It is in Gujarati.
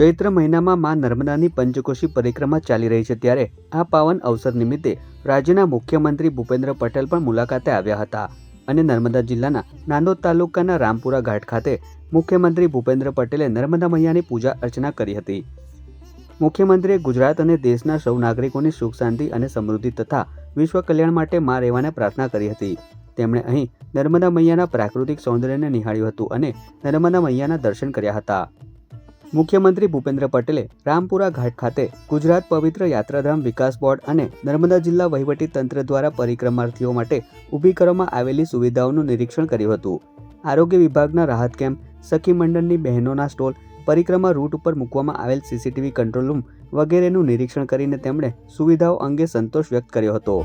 ચૈત્ર મહિનામાં મા નર્મદાની પંચકોશી પરિક્રમા ચાલી રહી છે ત્યારે આ પાવન અવસર નિમિત્તે રાજ્યના મુખ્યમંત્રી ભૂપેન્દ્ર પટેલ પણ મુલાકાતે આવ્યા હતા અને નર્મદા જિલ્લાના નાંદોદ તાલુકાના રામપુરા ઘાટ ખાતે મુખ્યમંત્રી ભૂપેન્દ્ર પટેલે નર્મદા મૈયાની પૂજા અર્ચના કરી હતી. મુખ્યમંત્રીએ ગુજરાત અને દેશના સૌ નાગરિકોની સુખ, શાંતિ અને સમૃદ્ધિ તથા વિશ્વ કલ્યાણ માટે મા રહેવાને પ્રાર્થના કરી હતી. તેમણે અહીં નર્મદા મૈયાના પ્રાકૃતિક સૌંદર્યને નિહાળ્યું હતું અને નર્મદા મૈયાના દર્શન કર્યા હતા. મુખ્યમંત્રી ભૂપેન્દ્ર પટેલે રામપુરા ઘાટ ખાતે ગુજરાત પવિત્ર યાત્રાધામ વિકાસ બોર્ડ અને નર્મદા જિલ્લા વહીવટી તંત્ર દ્વારા પરિક્રમાર્થીઓ માટે ઊભી કરવામાં આવેલી સુવિધાઓનું નિરીક્ષણ કર્યું હતું. આરોગ્ય વિભાગના રાહત કેમ્પ, સખી મંડળની બહેનોના સ્ટોલ, પરિક્રમા રૂટ ઉપર મૂકવામાં આવેલ સીસીટીવી કંટ્રોલ રૂમ વગેરેનું નિરીક્ષણ કરીને તેમણે સુવિધાઓ અંગે સંતોષ વ્યક્ત કર્યો હતો.